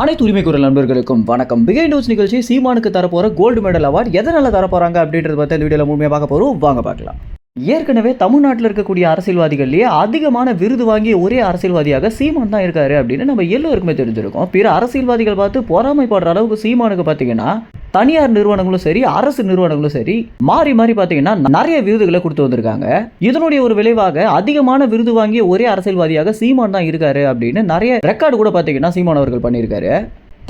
அனைத்து உரிமை குரல் நண்பர்களுக்கும் வணக்கம். பிகை நியூஸ் நிகழ்ச்சி சீமானுக்கு தரப்போகிற கோல்டு மெடல் அவார்ட் எதனால தரப்போகிறாங்க அப்படின்றத பற்றி இந்த வீடியோவில் முழுமையாக பார்க்க போகிறோம் வாங்க பார்க்கலாம். ஏற்கனவே தமிழ்நாட்டில் இருக்கக்கூடிய அரசியல்வாதிகள்லேயே அதிகமான விருது வாங்கிய ஒரே அரசியல்வாதியாக சீமான் தான் இருக்காரு அப்படின்னு நம்ம எல்லோருக்குமே தெரிஞ்சிருக்கோம். பிற அரசியல்வாதிகள் பார்த்து பொறாமைப்படுற அளவுக்கு சீமானுக்கு பார்த்தீங்கன்னா தனியார் நிறுவனங்களும் சரி அரசு நிறுவனங்களும் சரி மாறி மாறி பார்த்தீங்கன்னா நிறைய விருதுகளை கொடுத்து வந்திருக்காங்க. இதனுடைய ஒரு விளைவாக அதிகமான விருது வாங்கிய ஒரே அரசியல்வாதியாக சீமான் தான் இருக்காரு அப்படின்னு நிறைய ரெக்கார்டு கூட பார்த்தீங்கன்னா சீமான் அவர்கள் பண்ணியிருக்காரு.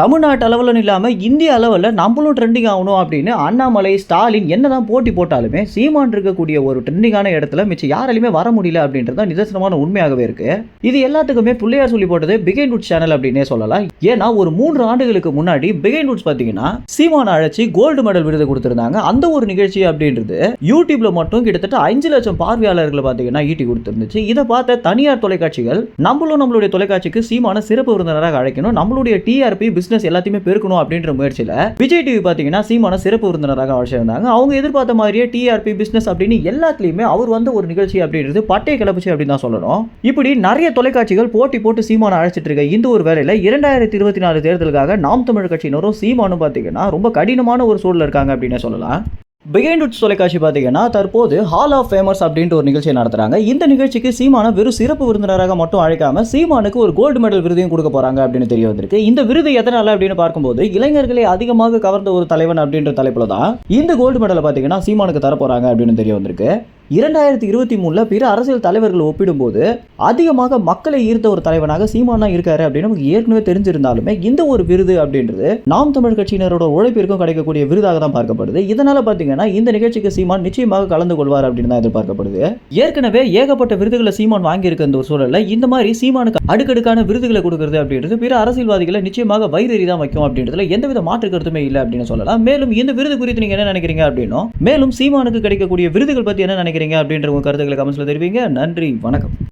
தமிழ்நாட்டு அளவில் இல்லாமல் இந்திய அளவில் நம்மளும் ட்ரெண்டிங் ஆகணும் அப்படின்னு அண்ணாமலை ஸ்டாலின் என்னதான் போட்டி போட்டாலுமே சீமான் இருக்கக்கூடிய ஒரு ட்ரெண்டிங்கான இடத்துல மிச்சம் யாராலையுமே வர முடியல அப்படின்றது தான் நிதர்சனமான உண்மையாகவே இருக்கு. இது எல்லாத்துக்குமே பிள்ளையார் சொல்லி போட்டது பிகைன் வுட்ஸ் சேனல் அப்படின்னே சொல்லலாம். ஏன்னா ஒரு மூன்று ஆண்டுகளுக்கு முன்னாடி பிகைன் வுட்ஸ் பார்த்தீங்கன்னா சீமான் அழைச்சி கோல்டு மெடல் விருது கொடுத்துருந்தாங்க. அந்த ஒரு நிகழ்ச்சி அப்படின்றது யூடியூப்ல மட்டும் கிட்டத்தட்ட அஞ்சு லட்சம் பார்வையாளர்களை பார்த்தீங்கன்னா ஈட்டி கொடுத்துருந்துச்சு. இதை பார்த்த தனியார் தொலைக்காட்சிகள் நம்மளும் நம்மளுடைய தொலைக்காட்சிக்கு சீமான சிறப்பு விருந்தினராக அழைக்கணும் நம்மளுடைய டிஆர்பி பிஸ் பிஸ்னஸ் எல்லாத்தையுமே பெருக்கணும் அப்படின்ற முயற்சியில் விஜய் டிவி பார்த்தீங்கன்னா சீமான சிறப்பு விருந்தினராக அழைச்சிருந்தாங்க அவங்க எதிர்பார்த்த மாதிரியே டிஆர்பி பிஸ்னஸ் அப்படின்னு எல்லாத்துலேயுமே அவர் வந்த ஒரு நிகழ்ச்சி அப்படின்றது பட்டை கிளப்பிச்சு அப்படின்னு தான் சொல்லணும். இப்படி நிறைய தொலைக்காட்சிகள் போட்டி போட்டு சீமான அழைச்சிட்டு இருக்க இந்த ஒரு வேலையில் இரண்டாயிரத்தி இருபத்தி நாலு தேர்தலுக்காக நாம் தமிழ் கட்சியினரும் சீமானும் பார்த்தீங்கன்னா ரொம்ப கடினமான ஒரு சூழல் இருக்காங்க அப்படின்னு சொல்லலாம். பிகைண்ட் உட்ஸ் தொலைக்காட்சி பார்த்தீங்கன்னா தற்போது ஹால் ஆஃப் ஃபேமர்ஸ் அப்படின்ட்டு ஒரு நிகழ்ச்சியை நடத்துறாங்க. இந்த நிகழ்ச்சிக்கு சீமான வெறும் சிறப்பு விருந்தினராக மட்டும் அழைக்காம சீமானுக்கு ஒரு கோல்டு மெடல் விருதையும் கொடுக்க போறாங்க அப்படின்னு தெரிய வந்திருக்கு. இந்த விருது எதனால அப்படின்னு பார்க்கும்போது இளைஞர்களை அதிகமாக கவர்ந்த ஒரு தலைவன் அப்படின்ற தலைப்புல தான் இந்த கோல்டு மெடலை பார்த்தீங்கன்னா சீமானுக்கு தர போறாங்க அப்படின்னு தெரிய வந்திருக்கு. இரண்டாயிரத்தி இருபத்தி மூணுல பிற அரசியல் தலைவர்கள் ஒப்பிடும்போது அதிகமாக மக்களை ஈர்த்த ஒரு தலைவனாக சீமான் தான் இருக்காரு அப்படின்னு நமக்கு ஏற்கனவே தெரிஞ்சிருந்தாலுமே இந்த ஒரு விருது அப்படின்றது நாம் தமிழ் கட்சியினரோட உழைப்பிற்கும் கிடைக்கக்கூடிய விருதாக தான் பார்க்கப்படுது. இதனால பார்த்தீங்கன்னா இந்த நிகழ்ச்சிக்கு சீமான் நிச்சயமாக கலந்து கொள்வார் அப்படின்னு தான் எதிர்பார்க்கப்படுது. ஏற்கனவே ஏகப்பட்ட விருதுகளை சீமான் வாங்கியிருக்க இந்த ஒரு சூழல்ல இந்த மாதிரி சீமானுக்கு அடுக்கடுக்கான விருதுகளை கொடுக்கறது அப்படின்றது பிற அரசியல்வாதிகளை நிச்சயமாக வயிறறி தான் வைக்கும் அப்படின்றதுல எந்தவித மாற்று கருத்துமே இல்லை அப்படின்னு சொல்லலாம். மேலும் இந்த விருது குறித்து நீங்க என்ன நினைக்கிறீங்க அப்படின்னும் மேலும் சீமானுக்கு கிடைக்கக்கூடிய விருதுகள் பத்தி என்ன நினைக்கிறீங்க அப்படின்ற உங்க கருத்துக்களை கமெண்ட்ஸில் தெரிவிங்க. நன்றி வணக்கம்.